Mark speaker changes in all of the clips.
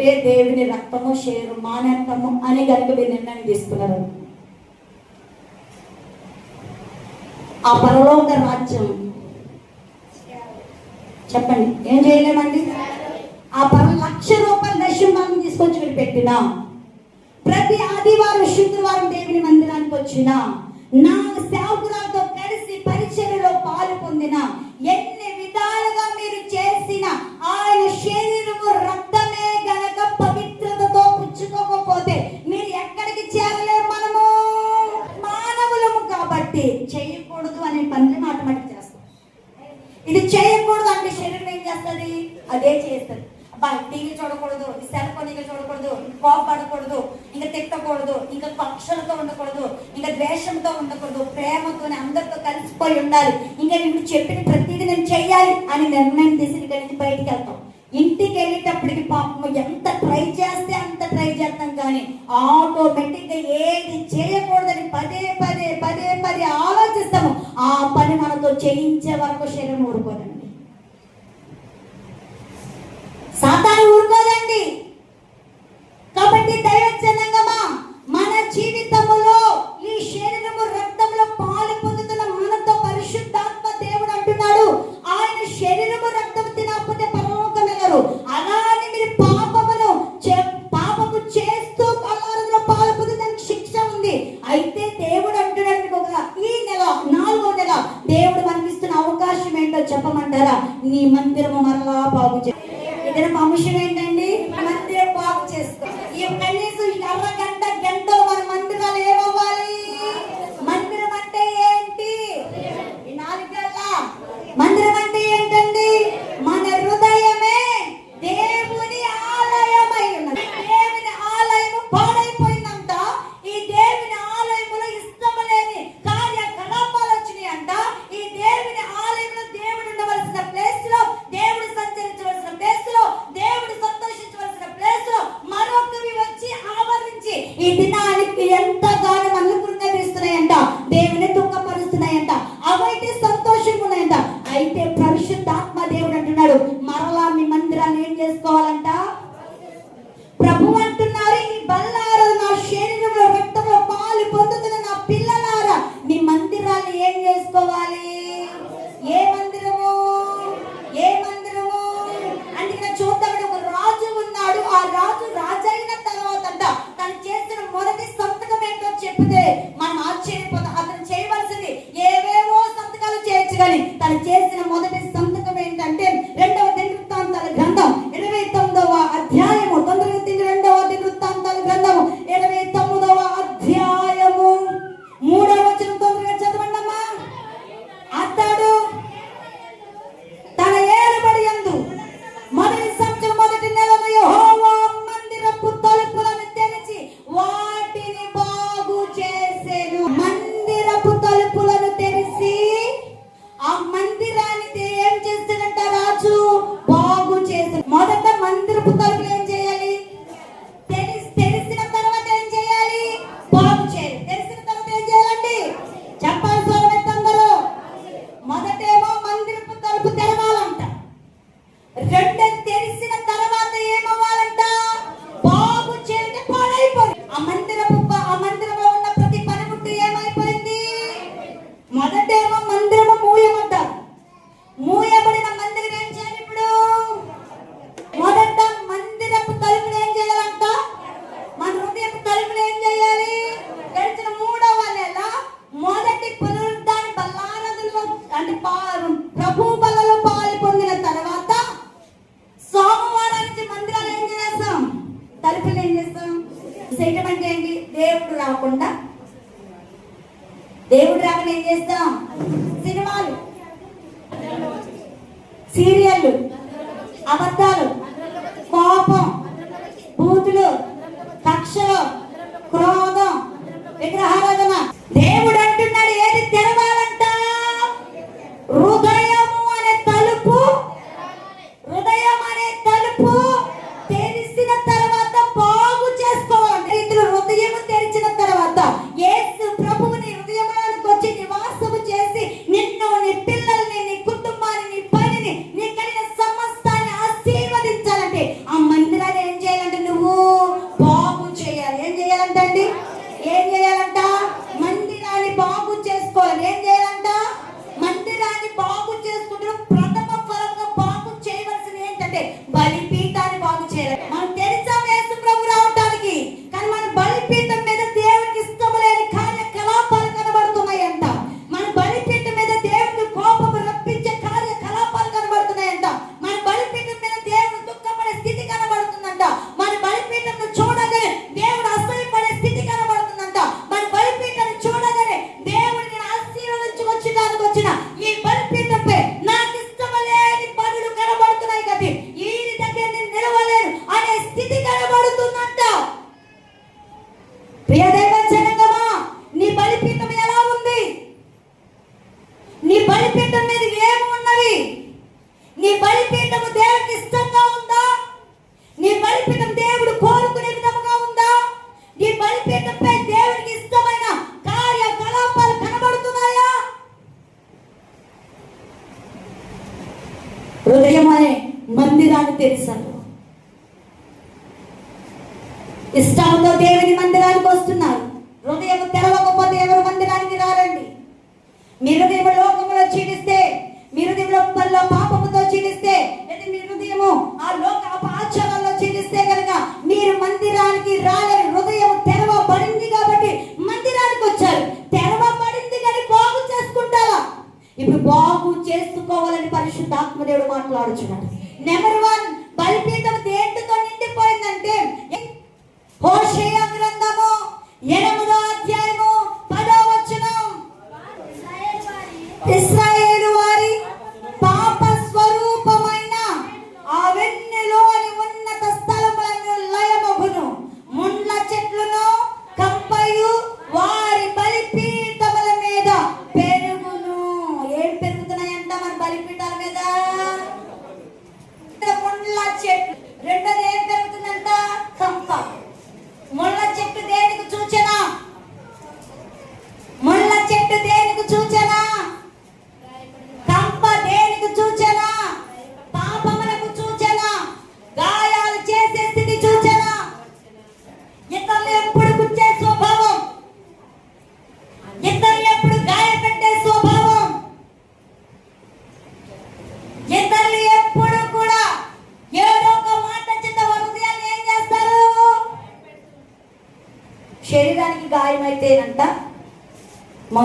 Speaker 1: అంటే దేవుని రక్తము షేరు మానత్వము అని కనుక మీరు నిర్ణయం తీసుకున్నారు. ఆ పరలోక రాజ్యం. చెప్పండి ఏం చేయలేమండి? ఆ పర లక్ష రూపాయల దశమాన్ని తీసుకొచ్చి మీరు పెట్టినా ప్రతి ఆదివారం శుక్రవారం దేవుని మందిరానికి వచ్చిన నా సేవకురాలతో కలిసి పరిచయలో పాలు పొందిన ఎన్ని విధాలుగా మీరు చేసిన ఆయన శరీరము రక్త గనక పవిత్రతతో పుచ్చుకోకపోతే మీరు ఎక్కడికి చేరలేరు మనము? మానవులము కాబట్టి చేయకూడదు అనే పనులు ఆటోమేటిక్ చేస్తాం ఇది చేయకూడదు అంటే శరీరం ఏం చేస్తుంది? అదే చేస్తుంది. అబ్బా చూడకూడదు సెల్ చూడకూడదు కోపడకూడదు ఇంకా తిట్టకూడదు ఇంకా పక్షులతో ఉండకూడదు ఇంకా ద్వేషంతో ఉండకూడదు ప్రేమతో అందరితో కలిసిపోయి ఉండాలి. ఇంకా నేను చెప్పిన ప్రతిదీ నేను చెయ్యాలి అని నిర్ణయం తీసి ఇక్కడ నుంచి బయటికి వెళ్తాం. ఇంటికి వెళ్ళేటప్పటికి పాపము ఎంత ట్రై చేస్తే అంత ట్రై చేస్తాం కానీ ఆటోమేటిక్గా ఏది చేయకూడదని పదే పదే పదే పదే ఆలోచిస్తాము. ఆ పని మనతో చేయించే వరకు శరీరం ఊరుకోదండి. సాతాను ఊరుకోదండి. సీరియళ్ళు అబద్ధాలు ఉత్సాహంతో దేవుని మందిరానికి వస్తున్నారు. హృదయం తెరవకపోతే ఎవరు మందిరానికి రారండి? మీ లోకములో లోకంలో చీడిస్తే మీ హృదయంలో పాపముతో చీడిస్తే హృదయము ఆ లోక ఆచారాల్లో చీడిస్తే కనుక మీరు మందిరానికి రాలేరు. హృదయం తెరవబడింది కాబట్టి మందిరానికి వచ్చారు. తెరవబడింది కానీ బాగు చేసుకుంటావా ఇప్పుడు బాగు చేసుకోవాలని పరిశుద్ధాత్మదేవుడు మాట్లాడుచున్నాడు. నెంబర్ వన్ బలిపీఠం దేంటితో నిండిపోయిందంటే Lord,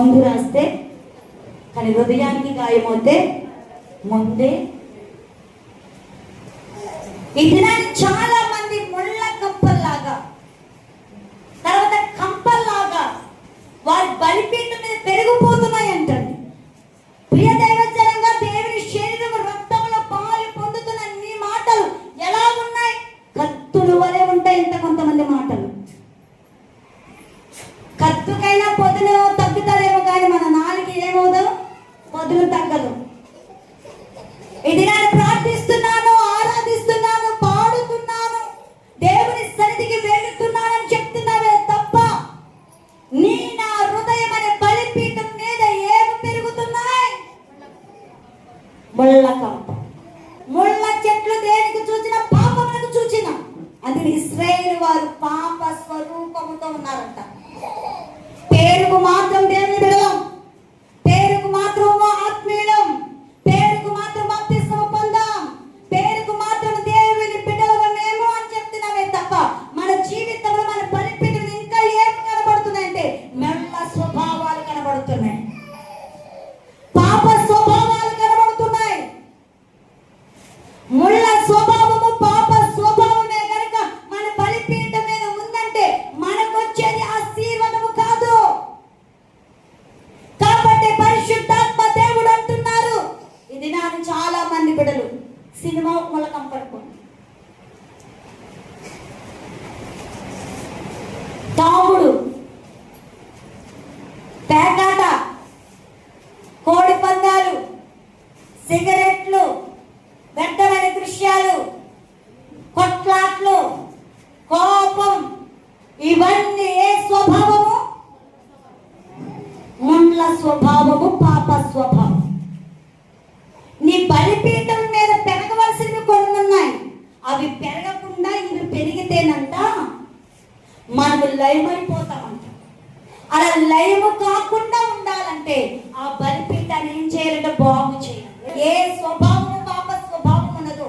Speaker 1: రంగు రాస్తే కానీ హృదయానికి గాయమైతే ముందే నమ్ముతూ ఉన్నారంట. పేరుకు మాత్రం చాలా బిడలు సినిమా మూలకం పడుకోండి. లయమైపోతామంట అలా లయము కాకుండా ఉండాలంటే ఆ బలిపీఠాన్ని ఏం చేయాలంటే బాగు చేయాలి. ఏ స్వభావము పాప స్వభావం ఉన్నదో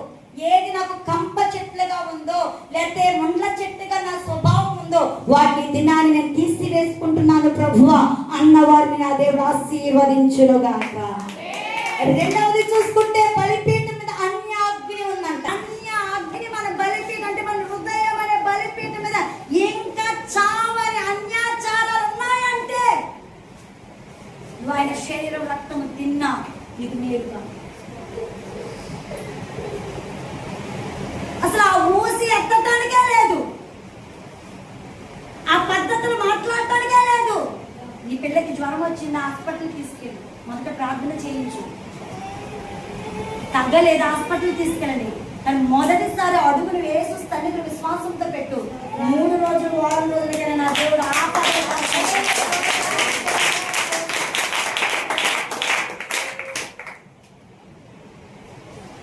Speaker 1: ఏది నాకు కంప చెట్లుగా ఉందో లేకపోతే ముండ్ల చెట్టుగా నా స్వభావం ఉందో వాటి దినాన్ని నేను తీసివేసుకుంటున్నాను ప్రభువా. అన్నవారిని నా దేవుడు ఆశీర్వదించునుగాక. రెండవది చూసుకుంటే బలిపీఠం మీద అన్య అగ్ని ఉందంట అన్య అగ్ని మన బలిపీఠం అంటే మన హృదయం అనే బలిపీఠం మీద ఇంకా చావని అన్యాచారాలు ఉన్నాయంటే నువ్వు ఆయన శరీరం రక్తం తిన్నా నీకు మేలుగా. అసలు ఆ ఊసి ఎత్తడానికే లేదు. ఆ పద్ధతులు మాట్లాడటానికే లేదు. నీ పిల్లకి జ్వరం వచ్చింది హాస్పిటల్ తీసుకెళ్ళి. మొదట ప్రార్థన చేయించు. తగ్గలేదు హాస్పిటల్ తీసుకెళ్ళండి. కానీ మొదటిసారి అడుగులు వేసు తండ్రి విశ్వాసంతో పెట్టు. మూడు రోజులు వారం రోజులకైనా నా దేవుడు ఆపాలి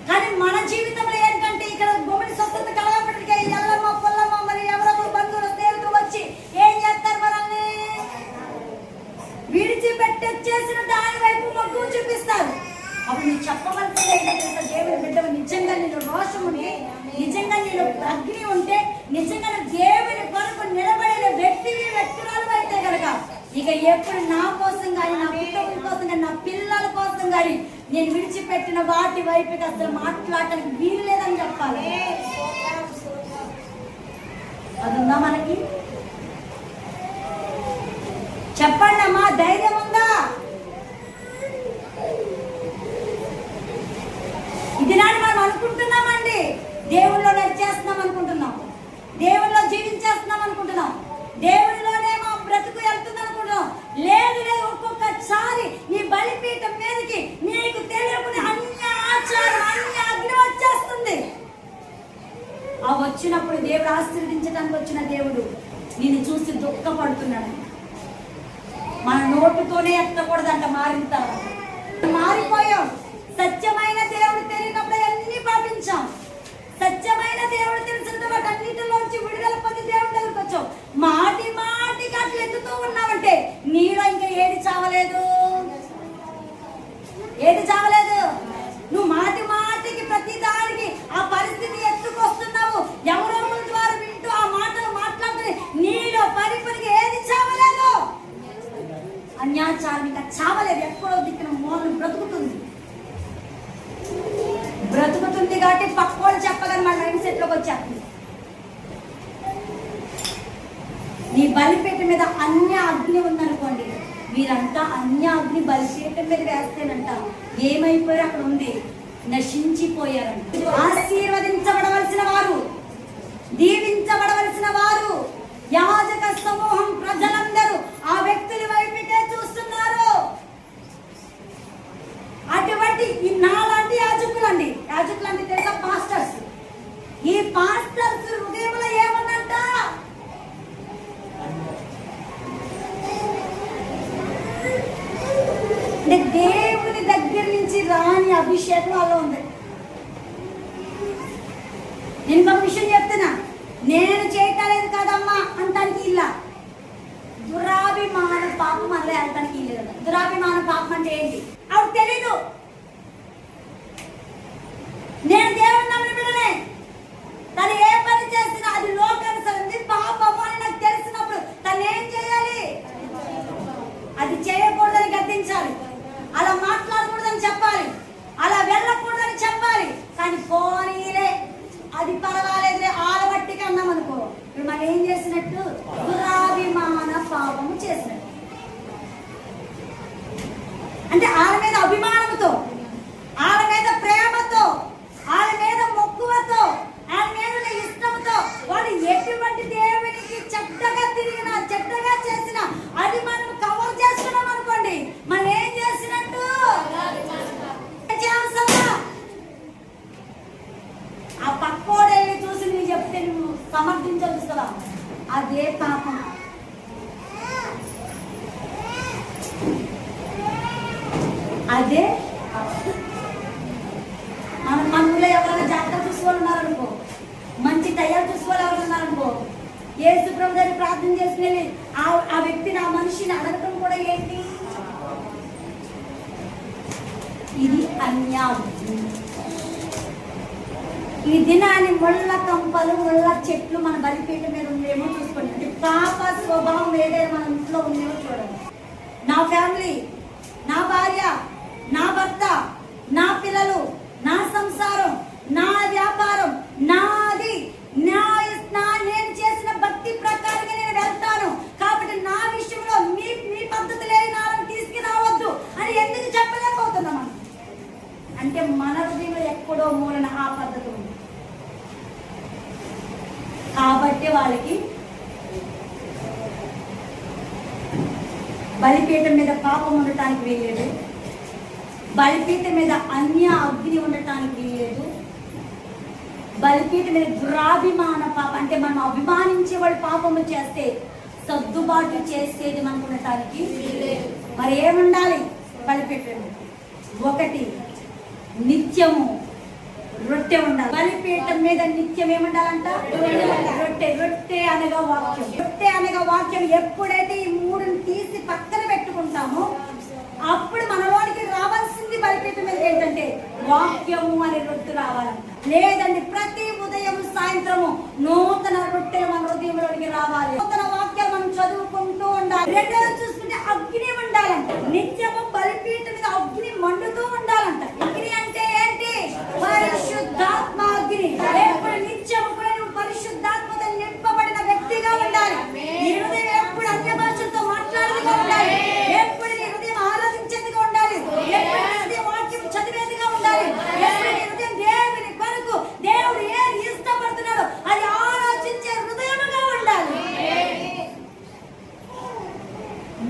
Speaker 1: కానీ మన జీవితంలో ఏంటంటే ఇక్కడ భూమిని స్వస్థత కలగప్పటికే ఎల్లమ్మ పొల్లమ్మ మరి ఎవరెవరు బంధువులు స్నేహితులు వచ్చి ఏం చేస్తారు మనల్ని విడిచిపెట్టి చేసిన దాని వైపు మొగ్గు చూపిస్తారు. అప్పుడు నువ్వు చెప్పవలసింది ఏంటంటే దేవుని బిడ్డవు నిజంగా నేను రోషముని నిజంగా నేను అగ్ని ఉంటే నిజంగా దేవుని కొరకు నిలబడిన వ్యక్తిని వ్యక్తురాలు అయితే కనుక ఇక ఎప్పుడు నా కోసం కానీ నా కుటుంబం కోసం కానీ నా పిల్లల కోసం కానీ నేను విడిచిపెట్టిన వాటి వైపుకి అసలు మాట్లాడటానికి వీలు లేదని చెప్పాలి. అది ఉందా మనకి? చెప్పండి అమ్మా ధైర్యం ఉందా ఇది నాడు మనం అనుకుంటున్నామండి. దేవుళ్ళో నడిచేస్తున్నాం అనుకుంటున్నాం. దేవుళ్ళో జీవించేస్తున్నాం అనుకుంటున్నాం. దేవుడిలోనే మా బ్రతుకు వెళ్తుంది అనుకుంటున్నాం. లేదు లేదు ఒక్కొక్కసారి ఈ బలిపీఠం మీదకి నీకు తెలియకుండా అన్ని ఆచారం అన్ని అగ్ని వచ్చేస్తుంది. ఆ వచ్చినప్పుడు దేవుడు ఆశీర్వదించడానికి వచ్చిన దేవుడు నిన్ను చూసి దుఃఖపడుతున్నాడు. మన నోటుతోనే ఎత్తకూడదంట మారిన తర్వాత మారిపోయాం. సత్యమైన దేవుడు తెలియదు వచ్చాం. సత్యమైన దేవుడు తెలిసిన తర్వాత అన్నిటిలోంచి విడుదల పొంది దేవుడు దగ్గరికి వచ్చాం. మాటి మాటికి అట్లా ఎత్తుతూ ఉన్నామంటే నీలో ఇంకా ఏది చావలేదు ఏది చావలేదు నువ్వు మాటి మాటికి ప్రతి దానికి ఆ పరిస్థితి ఎత్తుకొస్తున్నావు ఎవరో ద్వారా వింటూ ఆ మాటలు మాట్లాడుతుంది నీలో పరిపరికి ఏది చావలేదు అన్యాచారం ఇంకా చావలేదు ఎక్కడో దిక్కున మూలం బ్రతుకుతుంది బ్రతుకుతుంది కాబట్టి పక్కోళ్ళు చెప్పగానే మన మైండ్ సెట్లోకి వచ్చేస్తుంది నీ బలిపేట మీద అన్య అగ్ని ఉందనుకోండి మీరంతా అన్య అగ్ని బలిపేట మీద వేస్తేనంట ఏమైపోయారు అక్కడ ఉంది నశించిపోయారంట ఆశీర్వదించబడవలసిన వారు దీవించబడవలసిన వారు యాజక సమూహం ప్రజలందరూ ఆ వ్యక్తుల వైపుకే చూస్తున్నారు. అటువంటి ఈ నాలాంటి యాజకులు అండి యాజకులు తెలుసా పాస్టర్స్? ఈ పాస్టర్స్ హృదయంలో ఏమన్నంట దేవుని దగ్గర నుంచి రాని అభిషేకం అలా ఉంది. నేను ఒక విషయం చెప్తున్నా. నేను చేయటలేదు కదమ్మా అంటానికి ఇలా దురాభిమాన పాపం అలా అంటానికి ఇల్లు. దురాభిమాన పాపం అంటే ఏంటి? ఆవిడ తెలీదు నేను దేవుని నమ్మిన బిడ్డనే తను ఏ పని చేసినా అది లోకానుసరింది పాపము అని నాకు తెలిసినప్పుడు తను ఏం చేయాలి అది చేయకూడదని గద్దించాలి అలా మాట్లాడకూడదని చెప్పాలి అలా వెళ్ళకూడదని చెప్పాలి కానీ పోనీలే అది పర్వాలేదులే ఆలబట్టికి అన్నాం అనుకో ఇప్పుడు మనం ఏం చేసినట్టు దురాభిమాన పాపము చేసినట్టు అంటే వాళ్ళ మీద అభిమానంతో వాళ్ళ మీద ప్రేమతో వాళ్ళ మీద మొక్కువతో వాళ్ళ మీద ఉన్న ఇష్టంతో వాడు ఎటువంటి దేవునికి చెడ్డగా తిరిగిన చెడ్డగా చేసిన అది మనం కవర్ చేసుకున్నాం అనుకోండి మనం ఏం చేసినట్టు ఏం చేయాల్సిందా? ఆ పక్కోడెళ్ళి చూసి నువ్వు చెప్తే నువ్వు సమర్థించవచ్చు కదా అదే పాపం అదే మన మన ఊళ్ళో ఎవరైనా జాతర చూసుకోవాలి ఉన్నారనుకో మంచి తయారు చూసుకోవాలి ఎవరు ఉన్నారనుకో ఏ సుబ్రహ్మ గారి ప్రార్థన చేసి వెళ్ళి ఆ ఆ వ్యక్తిని ఆ మనిషిని అడగటం కూడా ఏంటి ఇది ఈ దినాన్ని ముళ్ళ కంపలు ముళ్ళ చెట్లు మన బలిపీఠ మీద ఉందేమో చూసుకోండి. అంటే పాప స్వభావం ఏదైనా మన ఇంట్లో ఉందేమో చూడండి. నా ఫ్యామిలీ నా భార్య నా భర్త నా పిల్లలు నా సంసారం నా వ్యాపారం నాది. నా నా నేను చేసిన భక్తి ప్రకారంగా నేను వెళ్తాను. కాబట్టి నా విషయంలో మీ మీ పద్ధతులే నాలను తీసుకురావద్దు అని ఎందుకు చెప్పలేకపోతున్నాం అంటే మన హృదయంలో ఎక్కడో మూలన ఆ పద్ధతి ఉంది. కాబట్టి వాళ్ళకి బలిపీఠం మీద పాపం ఉండటానికి వీల్లేదు. బలిపీఠం మీద అన్య అగ్ని ఉండటానికి వీల్లేదు. బలిపీఠం మీద దురాభిమాన పాపం అంటే మనం అభిమానించే వాళ్ళు పాపము చేస్తే సర్దుబాటు చేసేది మనకు ఉండటానికి మరి ఏముండాలి బలిపీఠం ఒకటి నిత్యము రొట్టె ఉండాలి బలిపీఠం మీద నిత్యం ఏముండాలంట? రొట్టె రొట్టె అనగా వాక్యం. రొట్టె అనగా వాక్యం. ఎప్పుడైతే ఈ మూడుని తీసి పక్కన పెట్టుకుంటామో అప్పుడు మనలోనికి రావాల్సింది బలిపీఠం మీద ఏంటంటే వాక్యము అనే రొట్టె రావాలంట లేదండి ప్రతి ఉదయం సాయంత్రము నూతన రొట్టెలు మన హృదయంలోనికి రావాలి నూతన వాక్యాలు మనం చదువుకుంటూ ఉండాలి రెండోది చూసుకుంటే అగ్ని ఉండాలంట నిత్యము బలిపీఠం మీద అగ్ని మండుతూ ఉండాలంట అగ్ని అంటే ఏంటి పరిశుద్ధాత్మ అగ్ని ఎప్పుడు నిత్యము కూడా నువ్వు పరిశుద్ధాత్మతో నింపబడిన వ్యక్తిగా ఉండాలి నీ హృదయం ఎప్పుడు అన్య భాషలతో మాట్లాడేదిగా ఉండాలి ఎప్పుడు నీ హృదయం ఆరాధించేదిగా ఉండాలి ఎప్పుడు నీ హృదయం వాక్యం చదివేదిగా ఉండాలి ఎప్పుడు నీ హృదయం దేవుని కొరకు దేవుడు ఏది ఇష్టపడుతున్నాడో అది ఆలోచించే హృదయముగా ఉండాలి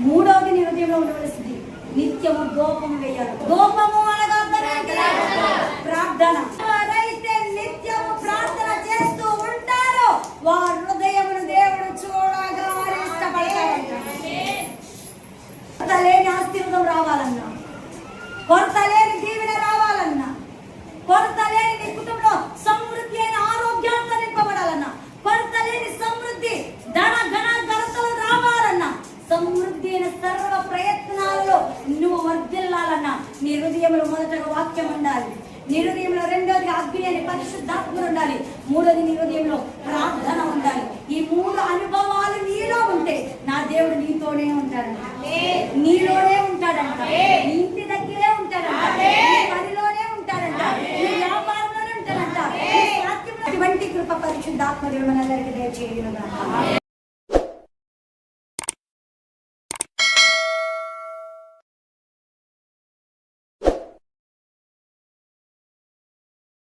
Speaker 1: మూడవది నీ హృదయంలో ఉండవలసింది నిత్యము దోపం వేయాలి దోపము అనగా అర్థం ఏంటి? ప్రార్థన ఎవరైతే నిత్యము ప్రార్థన చేస్తూ ఉంటారో వారి హృదయమును దేవుడు చూడగానే ఇష్టపడతాడంట కొరత లేని ఆశీర్వాదం రావాలన్నా కొరత లేని దీవెన రావాలన్నా కొరత లేని నీ కుటుంబంలో సమృద్ధి అయిన ఆరోగ్యంతో నింపబడాలన్నా కొరత లేని సమృద్ధి ధన ఘన ఘనతలు రావాలన్నా అయిన సర్వ ప్రయత్నాలలో నువ్వు వర్ధిల్లాలన్నా నీ హృదయంలో మొదటగా వాక్యం ఉండాలి. నీ హృదయంలో రెండోది అగ్ని అని పరిశుద్ధాత్మ ఉండాలి. మూడోది నీ హృదయంలో ప్రార్థన ఉండాలి. ఈ మూడు అనుభవాలు నీలో ఉంటే నా దేవుడు నీతోనే ఉంటాడంట నీలోనే ఉంటాడంట. నీ ఇంటి దగ్గరే ఉంటాడంట. పనిలోనే ఉంటాడంట. నీ వ్యాపారంలోనే ఉంటాడంట. అటువంటి కృప పరిశుద్ధాత్మ దేవుడు దయచేయను